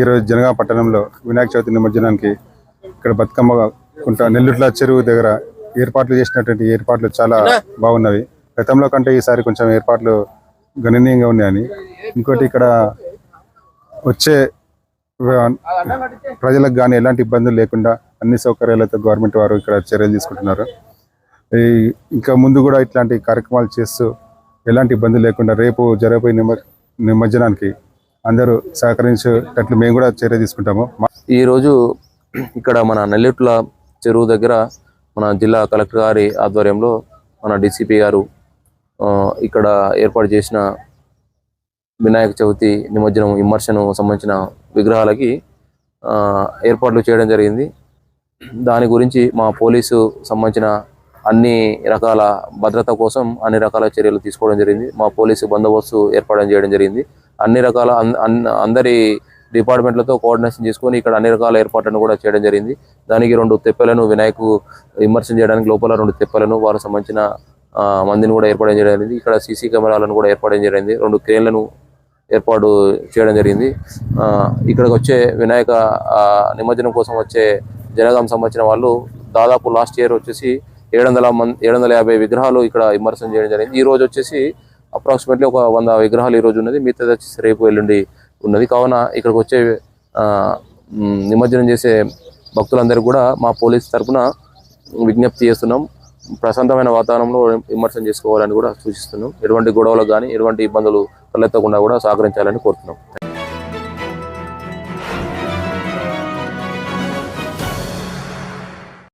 ఈరోజు జనగామ పట్టణంలో వినాయక చవితి నిమజ్జనానికి ఇక్కడ బతుకమ్మ కుంట నెల్లుట్ల చెరువు దగ్గర ఏర్పాట్లు చేసినటువంటి ఏర్పాట్లు చాలా బాగున్నవి. గతంలో కంటే ఈసారి కొంచెం ఏర్పాట్లు గణనీయంగా ఉన్నాయని. ఇంకోటి ఇక్కడ వచ్చే ప్రజలకు కానీ ఎలాంటి ఇబ్బందులు లేకుండా అన్ని సౌకర్యాలతో గవర్నమెంట్ వారు ఇక్కడ చర్యలు తీసుకుంటున్నారు. ఈ ఇంకా ముందు కూడా ఇట్లాంటి కార్యక్రమాలు చేస్తూ ఎలాంటి ఇబ్బంది లేకుండా రేపు జరగబోయే నిమ నిమజ్జనానికి అందరూ సహకరించేటట్లు మేము కూడా చర్య తీసుకుంటాము. ఈరోజు ఇక్కడ మన నెల్లెట్ల చెరువు దగ్గర మన జిల్లా కలెక్టర్ గారి ఆధ్వర్యంలో మన డిసిపి గారు ఇక్కడ ఏర్పాటు చేసిన వినాయక చవితి నిమజ్జనం ఇమ్మర్శను సంబంధించిన విగ్రహాలకి ఏర్పాట్లు చేయడం జరిగింది. దాని గురించి మా పోలీసు సంబంధించిన అన్ని రకాల భద్రత కోసం అన్ని రకాల చర్యలు తీసుకోవడం జరిగింది. మా పోలీసు బందోబస్తు ఏర్పాటు చేయడం జరిగింది. అన్ని రకాల అన్- అన్- అందరి డిపార్ట్మెంట్లతో కోఆర్డినేషన్ చేసుకొని ఇక్కడ అన్ని రకాల ఏర్పాట్లను కూడా చేయడం జరిగింది. దానికి రెండు తెప్పలను వినాయకు విమర్శనం చేయడానికి లోపల రెండు తెప్పలను వారు సంబంధించిన మందిని కూడా ఏర్పాటు చేయడం జరిగింది. ఇక్కడ సీసీ కెమెరాలను కూడా ఏర్పాటు జరిగింది. రెండు క్రేన్లను ఏర్పాటు చేయడం జరిగింది. ఇక్కడికి వచ్చే వినాయక నిమజ్జనం కోసం వచ్చే జనగాం సంబంధించిన వాళ్ళు దాదాపు లాస్ట్ ఇయర్ వచ్చేసి ఏడు వందల మంది ఏడు వందల యాభై విగ్రహాలు ఇక్కడ విమర్శనం చేయడం జరిగింది. ఈ రోజు వచ్చేసి అప్రాక్సిమేట్లీ ఒక వంద విగ్రహాలు ఈ రోజు ఉన్నది. మిగతాది వచ్చేసి రేపు ఎల్లుండి ఉన్నది. కావున ఇక్కడికి వచ్చే నిమజ్జనం చేసే భక్తులందరికీ కూడా మా పోలీస్ తరఫున విజ్ఞప్తి చేస్తున్నాం. ప్రశాంతమైన వాతావరణంలో విమర్శనం చేసుకోవాలని కూడా సూచిస్తున్నాం. ఎటువంటి గొడవలకు కానీ ఎటువంటి ఇబ్బందులు తలెత్తకుండా కూడా సహకరించాలని కోరుతున్నాం.